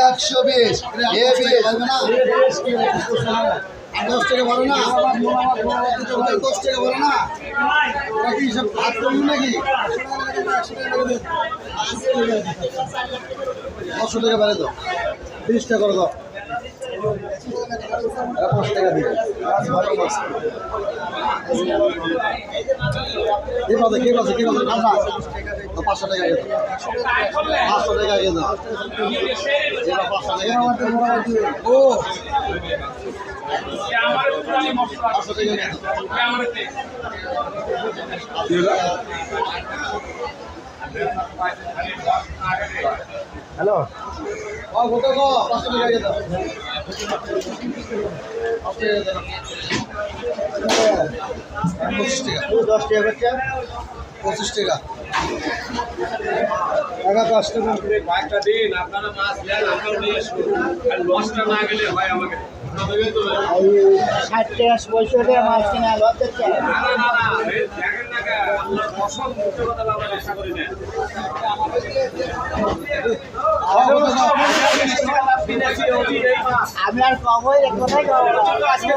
একশো বিশ দশ টাকা বলো না। দশ টাকা বলো না। ওরা সব ভাত করবি নাকি? পাঁচশো টাকা বেড়ে দাও। তিরিশ টাকা করে দাও। আর টাকা দিবে। কে পাবে? কে পাবে? কে তো পাঁচশো টাকা পাঁচশো টাকা দাও। পাঁচশো টাকা ও। পাঁচশো টাকা দাও। হ্যালো। ও কত গো? পাঁচশো টাকা দাও। পাঁচশো টাকা। দশ টাকা করছে পঁচিশ টাকা। টাকা পাঁচ টাকা। কয়েকটা দিন আপনারা মাছ নেন আমরাও নিয়ে আসব। আর লসটা না গেলে হয় আমাকে। ষাট টাকা মাছ কিনা দেখেন না আমি আর কবই কোথায়? কবো আজকে